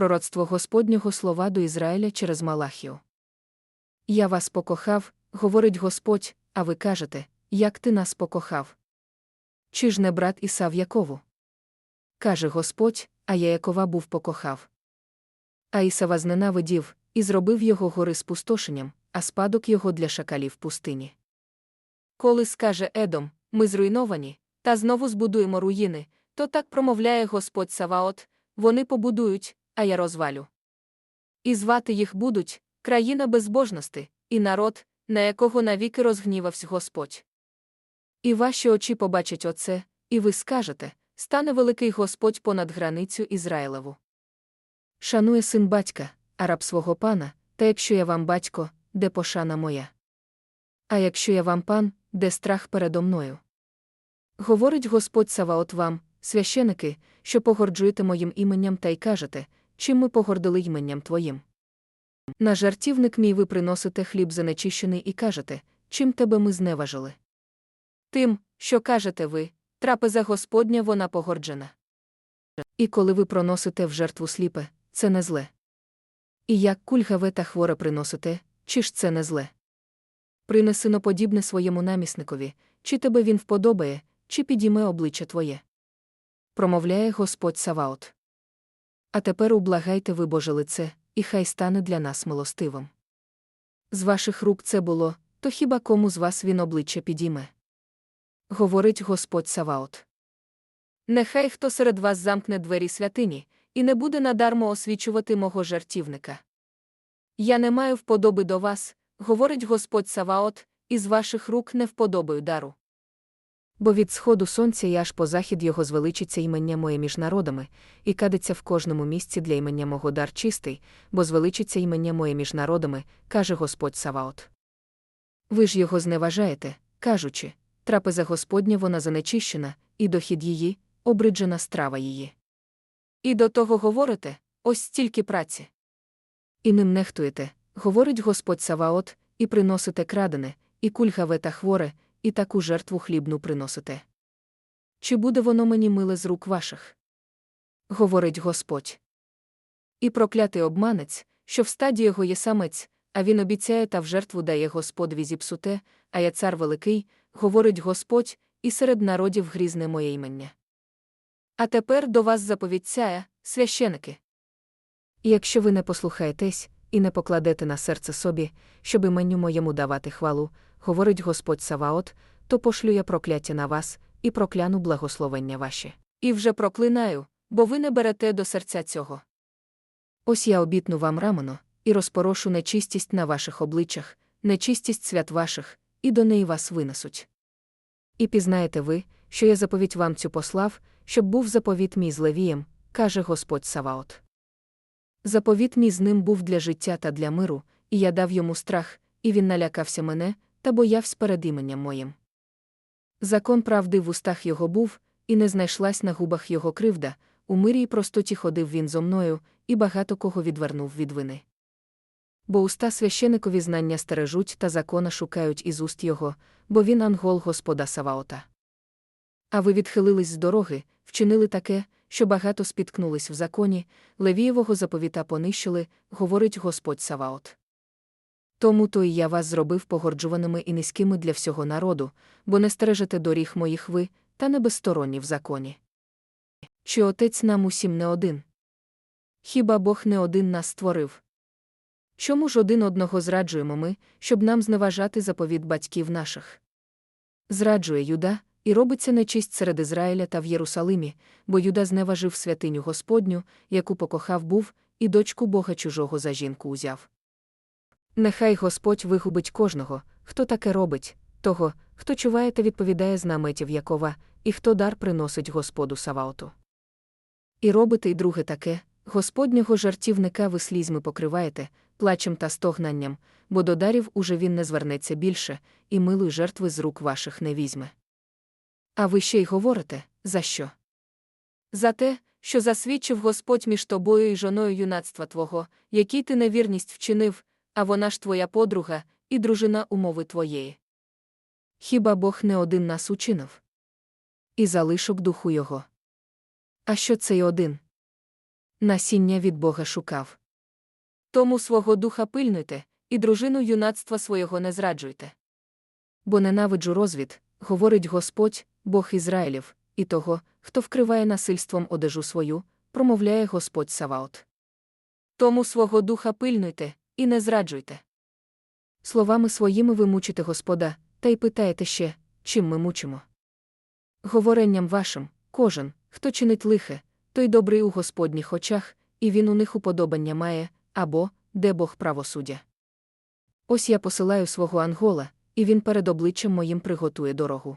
Пророцтво Господнього слова до Ізраїля через Малахію. Я вас покохав, говорить Господь, а ви кажете, як ти нас покохав. Чи ж не брат Ісав Якову? Каже Господь, а я Якова був покохав. А Ісава зненавидів, і зробив його гори спустошенням, а спадок його для шакалів пустині. Коли скаже Едом, ми зруйновані, та знову збудуємо руїни, то так промовляє Господь Саваот, вони побудують, а я розвалю. І звати їх будуть країна безбожності, і народ, на якого навіки розгнівався Господь. І ваші очі побачать оце, і ви скажете стане великий Господь понад границю Ізраїлеву. Шанує син батька, а раб свого пана, та якщо я вам батько, де пошана моя. А якщо я вам пан, де страх передо мною. Говорить Господь Саваот вам, священики, що погорджуєте моїм іменням та й кажете, чим ми погордили іменням твоїм. На жартівник мій ви приносите хліб занечищений і кажете, чим тебе ми зневажили. Тим, що кажете ви, трапеза Господня вона погорджена. І коли ви проносите в жертву сліпе, це не зле. І як кульгаве та хворе приносите, чи ж це не зле? Принесино подібне своєму намісникові, чи тебе він вподобає, чи підійме обличчя твоє. Промовляє Господь Саваот. А тепер ублагайте ви Боже лице, і хай стане для нас милостивим. З ваших рук це було, то хіба кому з вас він обличчя підійме? Говорить Господь Саваот. Нехай хто серед вас замкне двері святині, і не буде надармо освічувати мого жартівника. Я не маю вподоби до вас, говорить Господь Саваот, і з ваших рук не вподобаю дару. Бо від сходу сонця і аж по захід його звеличиться імення моє між народами, і кадиться в кожному місці для імення мого дар чистий, бо звеличиться імення моє між народами, каже Господь Саваот. Ви ж його зневажаєте, кажучи, трапеза Господня вона занечищена, і дохід її, обриджена страва її. І до того говорите ось стільки праці. І ним нехтуєте, говорить Господь Саваот, і приносите крадене, і кульгаве та хворе, і таку жертву хлібну приносите. Чи буде воно мені миле з рук ваших? Говорить Господь. І проклятий обманець, що в стаді його є самець, а він обіцяє та в жертву дає Господві зіпсуте, а я цар великий, говорить Господь, і серед народів грізне моє імення. А тепер до вас заповідцяє, священики. Якщо ви не послухаєтесь і не покладете на серце собі, щоб іменню моєму давати хвалу, говорить Господь Саваот, то пошлю я прокляття на вас і прокляну благословення ваші. І вже проклинаю, бо ви не берете до серця цього. Ось я обітну вам рамено, і розпорошу нечистість на ваших обличчях, нечистість свят ваших, і до неї вас винесуть. І пізнаєте ви, що я заповідь вам цю послав, щоб був заповіт мій з Левієм, каже Господь Саваот. Заповіт мій з ним був для життя та для миру, і я дав йому страх, і він налякався мене, та боявся перед іменем моїм. Закон правди в устах його був, і не знайшлась на губах його кривда, у мирі й простоті ходив він зо мною, і багато кого відвернув від вини. Бо уста священикові знання стережуть та закона шукають із уст його, бо він ангол Господа Саваота. А ви відхилились з дороги, вчинили таке, що багато спіткнулись в законі, Левієвого заповіта понищили, говорить Господь Саваот. Тому то і я вас зробив погорджуваними і низькими для всього народу, бо не стережете доріг моїх ви, та не безсторонні в законі. Чи отець нам усім не один? Хіба Бог не один нас створив? Чому ж один одного зраджуємо ми, щоб нам зневажати заповіт батьків наших? Зраджує Юда, і робиться нечисть серед Ізраїля та в Єрусалимі, бо Юда зневажив святиню Господню, яку покохав був, і дочку Бога чужого за жінку узяв. Нехай Господь вигубить кожного, хто таке робить, того, хто чуває та відповідає з наметів Якова, і хто дар приносить Господу Саваоту. І робите й друге таке Господнього жартівника ви слізьми покриваєте, плачем та стогнанням, бо до дарів уже він не звернеться більше, і милої жертви з рук ваших не візьме. А ви ще й говорите, за що? За те, що засвідчив Господь між тобою і жоною юнацтва твого, який ти невірність вчинив, а вона ж твоя подруга і дружина умови твоєї. Хіба Бог не один нас учинив? І залишок духу його. А що цей один? насіння від Бога шукав. Тому свого духа пильнуйте, і дружину юнацтва свого не зраджуйте. Бо ненавиджу розвід, говорить Господь, Бог Ізраїлів, і того, хто вкриває насильством одежу свою, промовляє Господь Саваот. Тому свого духа пильнуйте, і не зраджуйте. Словами своїми ви мучите Господа, та й питаєте ще, чим ми мучимо. Говоренням вашим, кожен, хто чинить лихе, той добрий у Господніх очах, і він у них уподобання має, або де Бог правосуддя. Ось я посилаю свого ангола, і він перед обличчям моїм приготує дорогу.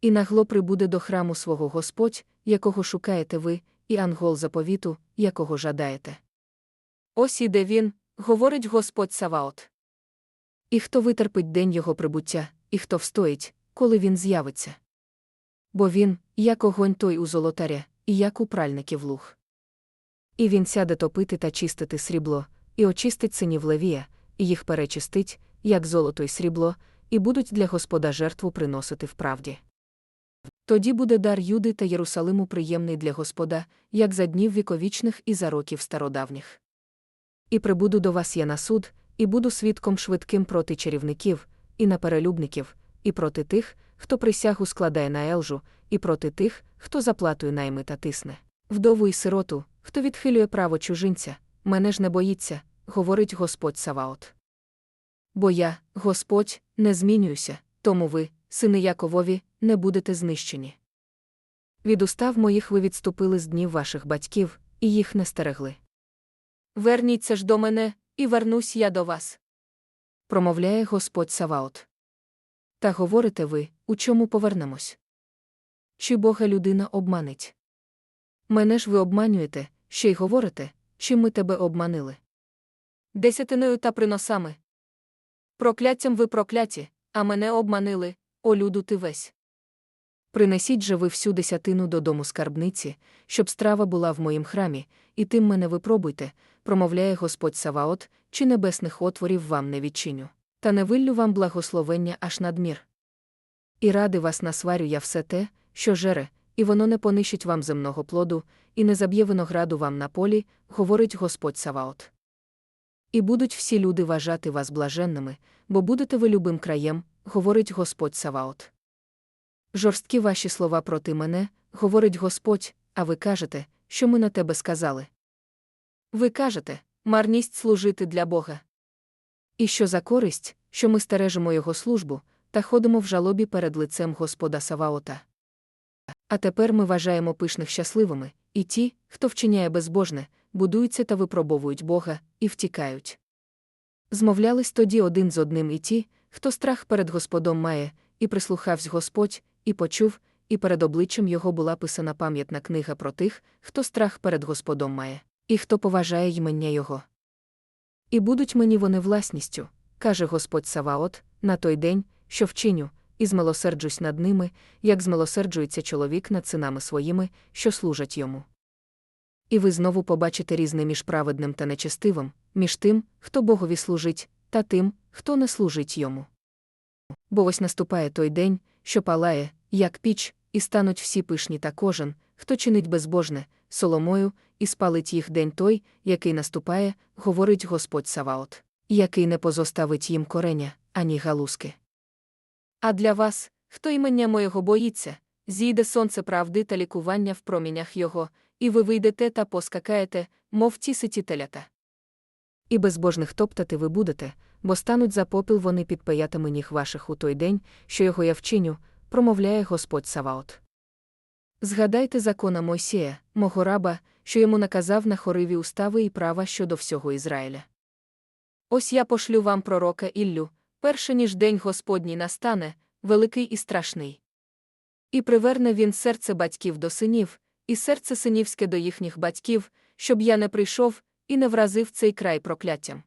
І нагло прибуде до храму свого Господь, якого шукаєте ви, і ангол заповіту, якого жадаєте. Ось іде він, говорить Господь Саваот. І хто витерпить день його прибуття, і хто встоїть, коли він з'явиться. Бо він, як огонь той у золотаря, і як у пральників луг. І він сяде топити та чистити срібло, і очистить синів Левія, і їх перечистить, як золото й срібло, і будуть для Господа жертву приносити вправді. Тоді буде дар Юди та Єрусалиму приємний для Господа, як за днів віковічних і за років стародавніх. І прибуду до вас я на суд, і буду свідком швидким проти чарівників, і на перелюбників, і проти тих, хто присягу складає на елжу, і проти тих, хто заплатує найми та тисне. Вдову і сироту, хто відхилює право чужинця, мене ж не боїться, говорить Господь Саваот. Бо я, Господь, не змінююся, тому ви, сини Яковові, не будете знищені. Від устав моїх ви відступили з днів ваших батьків, і їх не стерегли. Верніться ж до мене, і вернусь я до вас. Промовляє Господь Саваот. Та говорите ви, у чому повернемось? Чи Бога людина обманить? Мене ж ви обманюєте, ще й говорите, чи ми тебе обманили. Десятиною та приносами. Прокляттям ви прокляті, а мене обманили, о люду ти весь. Принесіть же ви всю десятину додому скарбниці, щоб страва була в моїм храмі, і тим мене випробуйте, промовляє Господь Саваот, чи небесних отворів вам не відчиню, та не виллю вам благословення аж надмір. І ради вас насварю я все те, що жере, і воно не понищить вам земного плоду, і не заб'є винограду вам на полі, говорить Господь Саваот. І будуть всі люди вважати вас блаженними, бо будете ви любим краєм, говорить Господь Саваот. Жорсткі ваші слова проти мене, говорить Господь, а ви кажете, що ми на тебе сказали. Ви кажете, марність служити для Бога. І що за користь, що ми стережемо Його службу, та ходимо в жалобі перед лицем Господа Саваота. А тепер ми вважаємо пишних щасливими, і ті, хто вчиняє безбожне, будуються та випробовують Бога, і втікають. Змовлялись тоді один з одним і ті, хто страх перед Господом має, і прислухавсь Господь, і почув, і перед обличчям його була писана пам'ятна книга про тих, хто страх перед Господом має, і хто поважає ймення Його. І будуть мені вони власністю, каже Господь Саваот, на той день, що вчиню, і змилосерджусь над ними, як змилосерджується чоловік над синами своїми, що служать йому. І ви знову побачите різне між праведним та нечестивим, між тим, хто Богові служить, та тим, хто не служить йому. Бо ось наступає той день, що палає, як піч, і стануть всі пишні та кожен, хто чинить безбожне, соломою, і спалить їх день той, який наступає, говорить Господь Саваот, який не позоставить їм кореня, ані галузки. А для вас, хто імення моєго боїться, зійде сонце правди та лікування в промінях його, і ви вийдете та поскакаєте, мов ті ситі телята. І безбожних топтати ви будете, бо стануть за попіл вони під паятами ніг ваших у той день, що його я вчиню, промовляє Господь Саваот. Згадайте закона Мойсія, мого раба, що йому наказав на хориві устави і права щодо всього Ізраїля. Ось я пошлю вам пророка Іллю, перше ніж день Господній настане, великий і страшний. І приверне він серце батьків до синів, і серце синівське до їхніх батьків, щоб я не прийшов і не вразив цей край прокляттям.